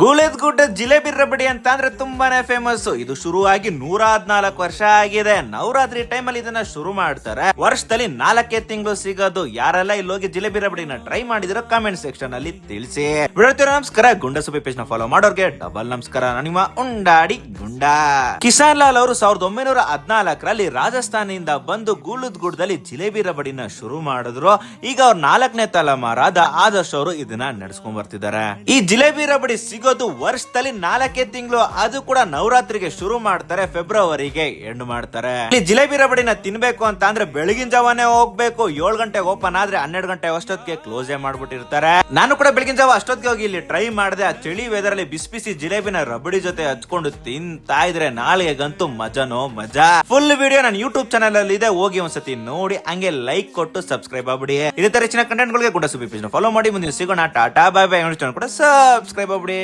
ಗೂಳೆದ್ ಗುಡ್ಡ ಜಿಲೇಬಿ ರಬಡಿ ಅಂತ ಅಂದ್ರೆ ತುಂಬಾನೇ ಫೇಮಸ್ ಇದು ಶುರುವಾಗಿ ನೂರ ಹದ್ನಾಲ್ಕು ವರ್ಷ ಆಗಿದೆ. ನವರಾತ್ರಿ ಟೈಮ್ ಅಲ್ಲಿ ಇದನ್ನ ಶುರು ಮಾಡ್ತಾರೆ. ವರ್ಷದಲ್ಲಿ ನಾಲ್ಕೇ ತಿಂಗಳು ಸಿಗೋದು. ಯಾರೆಲ್ಲ ಇಲ್ಲಿ ಹೋಗಿ ಜಿಲೇಬಿ ರಬಡಿನ ಟ್ರೈ ಮಾಡಿದಿರೋ ಕಾಮೆಂಟ್ ಸೆಕ್ಷನ್ ಅಲ್ಲಿ ತಿಳಿಸಿ. ನಮಸ್ಕಾರ. ಗುಂಡ ಪೇಜ್ನ ಫಾಲೋ ಮಾಡೋರ್ಗೆ ಡಬಲ್ ನಮಸ್ಕಾರ. ನಿಮ್ಮ ಉಂಡಾಡಿ ಗುಂಡ. ಕಿಸಾನ್ ಲಾಲ್ ಅವರು ಸಾವಿರದ ಒಂಬೈನೂರ ಹದ್ನಾಲ್ಕರಲ್ಲಿ ರಾಜಸ್ಥಾನದಿಂದ ಬಂದು ಗೂಳುದ್ ಗುಡ್ಡದಲ್ಲಿ ಜಿಲೇಬಿ ರಬಡಿನ ಶುರು ಮಾಡಿದ್ರು. ಈಗ ಅವ್ರ ನಾಲ್ಕನೇ ತಲೆಮಾರಾದ ಆದರ್ಶ್ ಅವರು ಇದನ್ನ ನಡೆಸ್ಕೊಂಡ್ ಬರ್ತಿದ್ದಾರೆ. ಈ ಜಿಲೇಬಿ ರಬಡಿ ಸಿಗೋದು ವರ್ಷದಲ್ಲಿ ನಾಲ್ಕೇ ತಿಂಗಳು ಅದು ಕೂಡ ನವರಾತ್ರಿಗೆ ಶುರು ಮಾಡ್ತಾರೆ, ಫೆಬ್ರವರಿಗೆ ಎಂಡ್ ಮಾಡ್ತಾರೆ. ಇಲ್ಲಿ ಜಿಲೇಬಿ ರಬಡಿನ ತಿನ್ಬೇಕು ಅಂತ ಅಂದ್ರೆ ಬೆಳಗಿನ ಜಾವನೇ ಹೋಗ್ಬೇಕು, ಏಳು ಗಂಟೆಗೆ ಓಪನ್ ಆದ್ರೆ ಹನ್ನೆರಡು ಗಂಟೆ ಅಷ್ಟೊತ್ತಿಗೆ ಕ್ಲೋಸ್ ಮಾಡ್ಬಿಟ್ಟಿರ್ತಾರೆ. ನಾನು ಕೂಡ ಬೆಳಗಿನ ಜಾವ ಅಷ್ಟೊತ್ತಿಗೆ ಹೋಗಿ ಇಲ್ಲಿ ಟ್ರೈ ಮಾಡಿದೆ, ಆ ಚಳಿ ವೆದರ್ ಅಲ್ಲಿ ಬಿಸಿ ಬಿಸಿ ಜಿಲೇಬಿನ ರಬಡಿ ಜೊತೆ ಹಚ್ಕೊಂಡು ತಿಂತಾ ಇದ್ರೆ ನಾಳೆಗಂತೂ ಮಜಾನೋ ಮಜಾ. ಫುಲ್ ವಿಡಿಯೋ ನನ್ನ ಯೂಟ್ಯೂಬ್ ಚಾನಲ್ ಅಲ್ಲಿ ಇದೆ, ಹೋಗಿ ಒಂದ್ಸತಿ ನೋಡಿ, ಹಂಗೆ ಲೈಕ್ ಕೊಟ್ಟು ಸಬ್ಸ್ಕ್ರೈಬ್ ಆಗ್ಬಿಡಿ. ಇದೇ ತರ ಹೆಚ್ಚಿನ ಕಂಟೆಂಟ್ ಗಳಿಗೆ ಕೂಡ ಸುಬಿ ಫಾಲೋ ಮಾಡಿ, ಮುಂದಿನ ಸಿಗೋಣ. ಟಾಟಾ ಬಾಯ್ ಬಾಯ್ ಕೂಡ ಸಬ್ಸ್ಕ್ರೈಬ್ ಆಗ್ಬಿಡಿ.